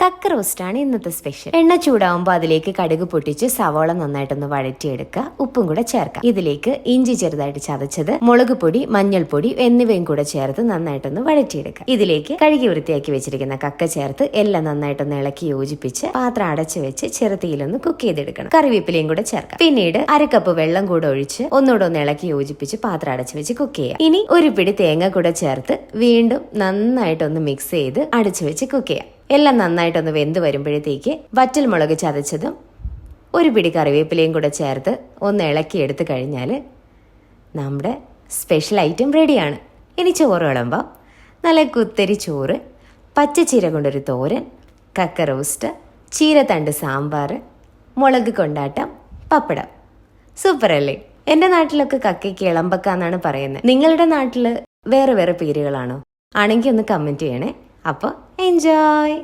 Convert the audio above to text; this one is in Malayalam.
കക്ക റോസ്റ്റാണ് ഇന്നത്തെ സ്പെഷ്യൽ. എണ്ണ ചൂടാവുമ്പോൾ അതിലേക്ക് കടുക് പൊട്ടിച്ച് സവോള നന്നായിട്ടൊന്ന് വഴറ്റിയെടുക്കുക. ഉപ്പും കൂടെ ചേർക്കാം. ഇതിലേക്ക് ഇഞ്ചി ചെറുതായിട്ട് ചതച്ചത് മുളക് പൊടി മഞ്ഞൾപ്പൊടി എന്നിവയും കൂടെ ചേർത്ത് നന്നായിട്ടൊന്ന് വഴറ്റിയെടുക്കുക. ഇതിലേക്ക് കഴുകി വൃത്തിയാക്കി വെച്ചിരിക്കുന്ന കക്ക ചേർത്ത് എല്ലാം നന്നായിട്ടൊന്ന് ഇളക്കി യോജിപ്പിച്ച് പാത്രം അടച്ചു വെച്ച് ചെറുതീയിലൊന്ന് കുക്ക് ചെയ്തെടുക്കണം. കറിവേപ്പിലയും കൂടെ ചേർക്കാം. പിന്നീട് അരക്കപ്പ് വെള്ളം കൂടെ ഒഴിച്ച് ഒന്നുകൂടെ ഒന്ന് ഇളക്കി യോജിപ്പിച്ച് പാത്രം അടച്ചു വെച്ച് കുക്ക് ചെയ്യാം ഇനി ഒരു പിടി തേങ്ങ കൂടെ ചേർത്ത് വീണ്ടും നന്നായിട്ടൊന്ന് മിക്സ് ചെയ്ത് അടച്ചു വെച്ച് കുക്ക് ചെയ്യാം. എല്ലാം നന്നായിട്ടൊന്ന് വെന്ത് വരുമ്പോഴത്തേക്ക് വറ്റൽ മുളക് ചതച്ചതും ഒരു പിടി കറിവേപ്പിലയും കൂടെ ചേർത്ത് ഒന്ന് ഇളക്കി എടുത്തു കഴിഞ്ഞാൽ നമ്മുടെ സ്പെഷ്യൽ ഐറ്റം റെഡിയാണ് ഇനി ചോറ് വിളമ്പോൾ നല്ല കുത്തരി ചോറ് പച്ചച്ചീര കൊണ്ടൊരു തോരൻ കക്ക റോസ്റ്റ് ചീരത്തണ്ട് സാമ്പാർ മുളക് കൊണ്ടാട്ടം പപ്പടം. സൂപ്പർ അല്ലേ? എന്റെ നാട്ടിലൊക്കെ കക്കയ്ക്ക് ഇളമ്പക്ക എന്നാണ് പറയുന്നത് നിങ്ങളുടെ നാട്ടിൽ വേറെ വേറെ പേരുകളാണോ? ആണെങ്കിൽ ഒന്ന് കമന്റ് ചെയ്യണേ. അപ്പോൾ എൻജോയ്